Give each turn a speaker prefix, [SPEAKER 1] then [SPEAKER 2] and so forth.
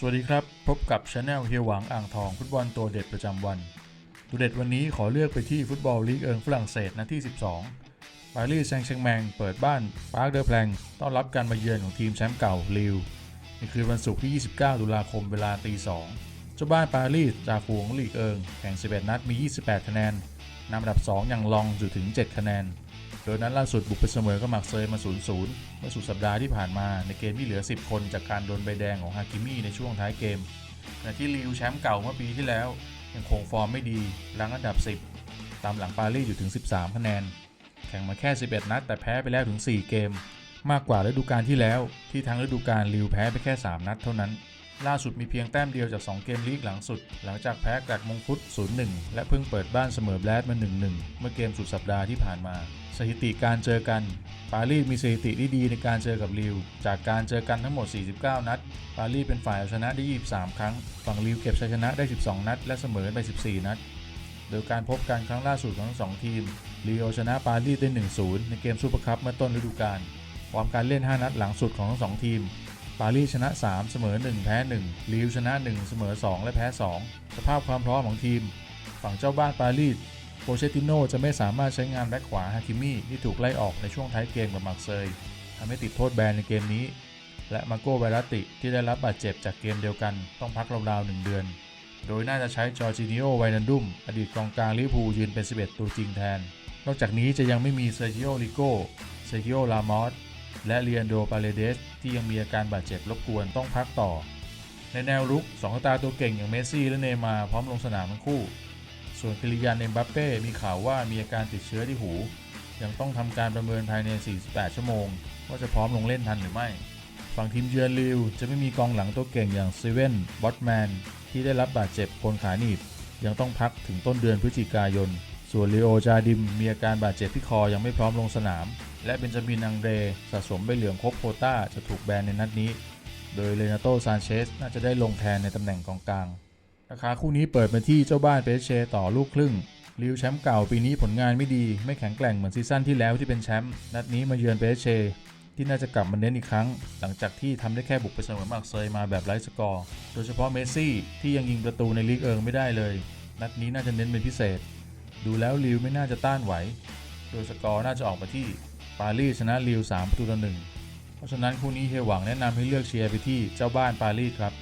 [SPEAKER 1] สวัสดีครับ พบกับช anel เฮียหวังอ่างทองฟุตบอลตัวเด็ดประจำวัน ตัวเด็ดวันนี้ขอเลือกไปที่ฟุตบอลลีกเอิงฝรั่งเศสนัดที่ 12ปารีสแซงต์แชร์แมงเปิดบ้านปาร์คเดอแพลงต้อนรับการมาเยือนของทีมแชมป์เก่าลิวในคืนวันศุกร์ที่ 29 ตุลาคมเวลาตี2เจ้าบ้านปารีสจากฝูงลีกเอิงแข่ง 11 นัดมี 28 คะแนนนำอันดับ 2 อย่างลองอยู่ถึง 7 คะแนน ดยนัดล่าสุดบุกไปเสมอกับหมักเซยมา0-0เมื่อสุดสัปดาห์ที่ผ่านมาในเกมที่เหลือ 10 คนจากการโดนใบแดงของฮากิมิในช่วงท้ายเกมขณะที่ลิวแชมป์เก่าเมื่อปีที่แล้ว ยังคงฟอร์มไม่ดีรั้งอันดับ 10 ตามหลังปารีสอยู่ถึง 13 คะแนน แข่งมาแค่ 11 นัดแต่แพ้ไปแล้วถึง 4 เกม มากกว่าฤดูกาลที่แล้ว ที่ทั้งฤดูกาลลิวแพ้ไปแค่ 3 นัดเท่านั้น ล่าสุดมีเพียงแต้มเดียวจาก 2 เกมลีกหลังสุด หลังจากแพ้กลัดมงคุด 0-1 และเพิ่งเปิดบ้านเสมอแบลดมา 1-1 เมื่อเกมสุดสัปดาห์ที่ผ่านมา สถิติการเจอกัน ปารีสมีสถิติที่ดีในการเจอกับลิว จากการเจอกันทั้งหมด 49 นัด ปารีสเป็นฝ่ายเอาชนะได้ 23 ครั้ง ฝั่งลิวเก็บชัยชนะได้ 12 นัด และเสมอไป 14 นัด โดยการพบกันครั้งล่าสุดของทั้งสองทีมลีโอชนะปารีสได้ 1-0 ในเกมซูเปอร์คัพเมื่อต้นฤดูกาล ความการเล่น 5 นัดหลังสุดของทั้งสองทีม ปารีสชนะ 3 เสมอ 1 แพ้ 1ลีวชนะ 1 เสมอ 2 และแพ้ 2 สภาพความพร้อมของทีม ฝั่งเจ้าบ้านปารีสโปเชติโนจะไม่สามารถใช้งานแบ็คขวาฮาคิมิที่ถูกไล่ออกในช่วงท้ายเกมกับมาร์เซยทำให้ติดโทษแบนในเกมนี้ และมาโกไวรัติที่ได้รับบาดเจ็บจากเกมเดียวกัน ต้องพักราวๆ1เดือน โดยน่าจะใช้จอร์จินิโอไวนันดุมอดีตกองกลางลิเวอร์พูลยืนเป็น 11 ตัวจริงแทน นอกจากนี้จะยังไม่มีเซอร์จิโอลิโกเซอร์จิโอลามอส และเลียนโดปาเลเดสที่ยังมีอาการบาดเจ็บรบกวนต้องพักต่อ ในแนวรุกสองตาตัวเก่งอย่างเมสซี่และเนมาพร้อมลงสนามทั้งคู่ ส่วนกิลิยานเอมบัปเป้มีข่าวว่ามีอาการติดเชื้อที่หู ยังต้องทำการประเมินภายใน 48 ชั่วโมง ว่าจะพร้อมลงเล่นทันหรือไม่ฝั่งทีมเยือนลิวจะไม่มีกองหลังตัวเก่งอย่างเซเว่นบอตแมนที่ได้รับบาดเจ็บโคนขาหนีบยังต้องพักถึงต้นเดือนพฤศจิกายน ส่วนลีโอจาดิมมีอาการบาดเจ็บที่คอยังไม่พร้อมลงสนาม และเบนจามินอังเดรสะสมใบเหลืองครบโคต้าจะถูกแบนในนัดนี้ โดยเลนาโตซานเชสน่าจะได้ลงแทนในตำแหน่งกองกลางราคาคู่นี้เปิดมาที่เจ้าบ้านเปเชต่อลูกครึ่งลิวแชมป์เก่าปีนี้ผลงานไม่ดี ไม่แข็งแกร่งเหมือนซีซั่นที่แล้วที่เป็นแชมป์นัดนี้มาเยือนเปเชที่น่าจะกลับมาเน้นอีกครั้ง หลังจากที่ทำได้แค่บุกไปเสมอมาร์กเซยมาแบบไร้สกอร์ โดยเฉพาะเมสซี่ที่ยังยิงประตูในลีกเอิงไม่ได้เลย นัดนี้น่าจะเน้นเป็นพิเศษ ดูแล้วลิวไม่น่าจะต้านไหว โดยสกอร์น่าจะออกมาที่ปารีสชนะลิว3ประตูต่อหนึ่งเพราะฉะนั้นคู่นี้เฮียหวังแนะนำให้เลือกเชียร์ไปที่เจ้าบ้านปารีสครับ